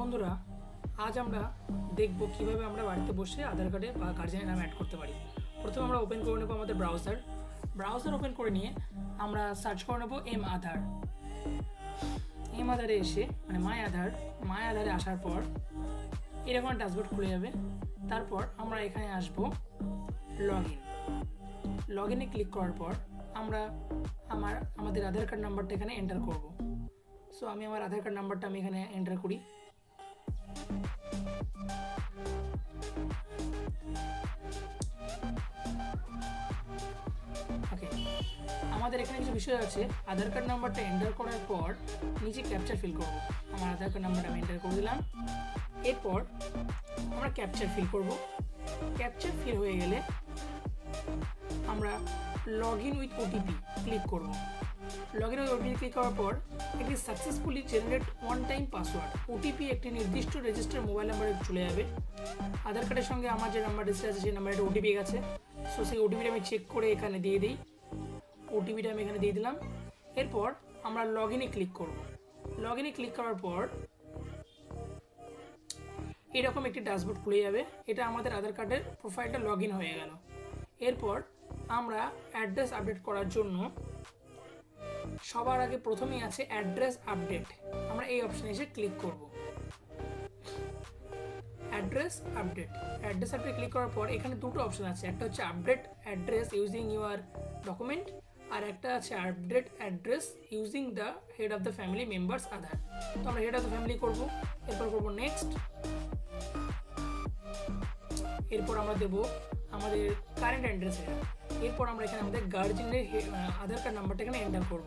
বন্ধুরা, আজ আমরা দেখব কীভাবে আমরা বাড়িতে বসে আধার কার্ডে বা গার্জেনের নাম অ্যাড করতে পারি। প্রথমে আমরা ওপেন করে নেব আমাদের ব্রাউজার ব্রাউজার ওপেন করে নিয়ে আমরা সার্চ করে নেব এম আধার এম আধারে এসে মানে মাই আধার মাই আধারে আসার পর এরকম ড্যাশবোর্ড খুলে যাবে। তারপর আমরা এখানে আসব লগ ইন লগ ইনে ক্লিক করার পর আমরা আমার, আমাদের আধার কার্ড নাম্বারটা এখানে এন্টার করব। সো আমি আমার আধার কার্ড নাম্বারটা আমি এখানে এন্টার করি। আমাদের এখানে কিছু বিষয় আছে। আধার কার্ড নাম্বারটা এন্টার করার পর নিচে ক্যাপচার ফিল করব। আমার আধার কার্ড নাম্বারটা আমি এন্টার করে দিলাম। এরপর আমরা ক্যাপচার ফিল করব। ক্যাপচার ফিল হয়ে গেলে আমরা log in with OTP click করব। Log in with OTP click করার পর একটি successfully generate one time password OTP একটি নির্দিষ্ট রেজিস্টার মোবাইল নাম্বারে চলে যাবে। আধার কার্ডের সঙ্গে আমার যে নাম্বার রেজিস্টার আছে, সেই নাম্বারে একটা ওটিপি গেছে। সো সেই ওটিপিটা আমি চেক করে এখানে দিয়ে দিই। ওটিপিটা আমি এখানে দিয়ে দিলাম। এরপর আমরা লগ ইনে ক্লিক করব। লগ ইনে ক্লিক করার পর এরকম একটি ড্যাশবোর্ড খুলে যাবে। এটা আমাদের আধার কার্ডের প্রোফাইলটা লগ হয়ে গেল। এরপর আমরা অ্যাড্রেস আপডেট করার জন্য সবার আগে প্রথমেই আছে অ্যাড্রেস আপডেট আমরা এই অপশানে এসে ক্লিক করব। Address update address update click করার পর এখানে দুটো অপশন আছে। একটা হচ্ছে update address using your document আর একটা আছে update address using the head of the family members Aadhaar তো আমরা হেড অফ দ্য ফ্যামিলি করব, এরপর করব নেক্সট এরপর আমরা দেবো আমাদের কারেন্ট অ্যাড্রেস এরপর আমরা এখানে আমাদের গার্জেনের আধার কার্ড নাম্বারটা এখানে এন্টার করব।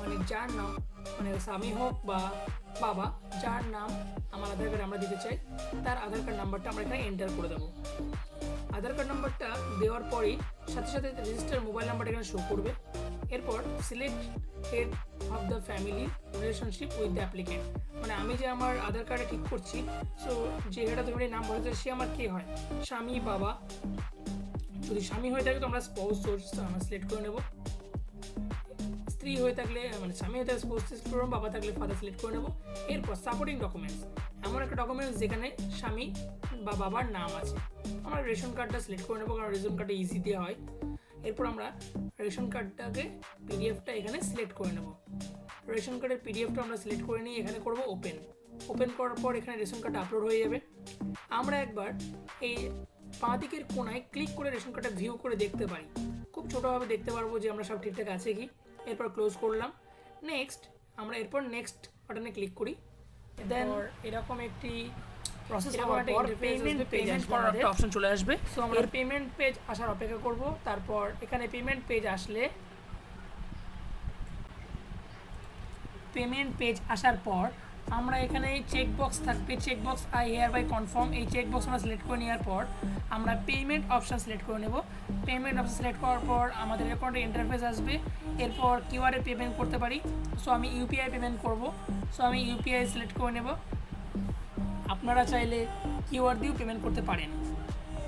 মানে যার নাম মানে স্বামী হোক বা বাবা, যার নাম আমার আধার কার্ড আমরা দিতে চাই, তার আধার কার্ড নাম্বারটা আমরা এখানে এন্টার করে দেবো। আধার কার্ড নাম্বারটা দেওয়ার পরেই সাথে সাথে রেজিস্টার মোবাইল নাম্বারটা এখানে শো করবে। এরপর select head of the family relationship with the applicant মানে আমি যে আমার আধার কার্ডে ঠিক করছি সো যে হেড অফ নাম বলতে সে আমার কে হয়? স্বামী, বাবা। যদি স্বামী হয়ে থাকে, তো আমরা স্পাউস সোর্স আমরা সিলেক্ট করে নেব। স্ত্রী হয়ে থাকলে মানে স্বামী হয়ে থাকলে স্পাউস বাবা থাকলে ফাদার সিলেক্ট করে নেব। এরপর সাপোর্টিং ডকুমেন্টস এমন একটা ডকুমেন্টস যেখানে স্বামী বা বাবার নাম আছে। আমরা রেশন কার্ডটা সিলেক্ট করে নেব, কারণ রেশন কার্ডটা ইজি দিয়ে হয়। এরপর আমরা রেশন কার্ডটাকে পিডিএফটা এখানে সিলেক্ট করে নেব। রেশন কার্ডের পিডিএফটা আমরা সিলেক্ট করে নিয়ে এখানে করব ওপেন ওপেন করার পর এখানে রেশন কার্ডটা আপলোড হয়ে যাবে। আমরা একবার এই বাঁ দিকের কোনায় ক্লিক করে রেশন কার্ডটা ভিউ করে দেখতে পারি। খুব ছোটোভাবে দেখতে পারব যে আমরা সব ঠিকঠাক আছে কি। এরপর ক্লোজ করলাম। নেক্সট আমরা এরপর নেক্সট বাটনে ক্লিক করি। দেন এরকম একটি প্রসেস হওয়ার পর পেমেন্ট পেমেন্ট করার একটা অপশন চলে আসবে। সো আমরা পেমেন্ট পেজ আসার অপেক্ষা করব। তারপর এখানে পেমেন্ট পেজ আসলে পেমেন্ট পেজ আসার পর আমরা এখানে চেক বক্স থাকবে। Check box I hereby confirm এই চেক বক্স আমরা সিলেক্ট করে নেওয়ার পর আমরা পেমেন্ট অপশান সিলেক্ট করে নেব। পেমেন্ট অপশান সিলেক্ট করার পর আমাদের অ্যাকাউন্টে ইন্টারফেস আসবে। এরপর কিউআরে পেমেন্ট করতে পারি। সো আমি ইউপিআই পেমেন্ট করব। সো আমি ইউপিআই সিলেক্ট করে নেব। আপনারা চাইলে কিউআর দিয়েও পেমেন্ট করতে পারেন।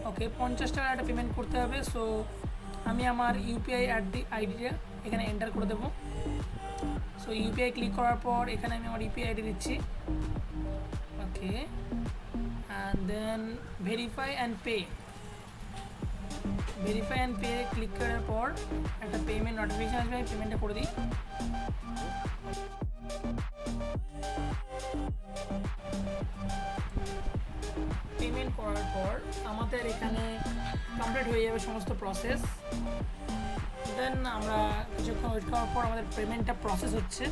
ওকে পঞ্চাশ টাকা একটা পেমেন্ট করতে হবে। সো আমি আমার ইউপিআই আইডি আইডিটা এখানে এন্টার করে দেবো। সো ইউপিআই ক্লিক করার পর এখানে আমি আমার ইউপিআই আইডি দিচ্ছি। Okay and then verify and pay verify and pay click করার পর একটা পেমেন্ট নোটিফিকেশান আসবে, আমি পেমেন্টটা করে দিই। পেমেন্ট করার পর আমাদের এখানে কমপ্লিট হয়ে যাবে সমস্ত প্রসেস দেন আমরা কিছুক্ষণ ওয়েট করার পর আমাদের পেমেন্টটা প্রসেস হচ্ছে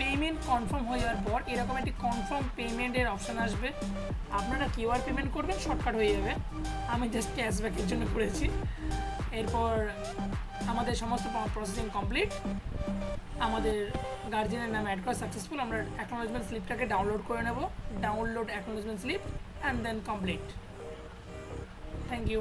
পেমেন্ট কনফার্ম হয়ে যাওয়ার পর এরকম একটি কনফার্ম পেমেন্টের অপশান আসবে। আপনারা কিউআর পেমেন্ট করবেন শর্টকাট হয়ে যাবে। আমি জাস্ট ক্যাশব্যাকের জন্য করেছি। এরপর আমাদের সমস্ত প্রসেসিং কমপ্লিট আমাদের গার্জেনের নাম অ্যাড করা সাকসেসফুল আমরা অ্যাকনোলজমেন্ট স্লিপটাকে ডাউনলোড করে নেব। Download acknowledgement slip and then complete thank you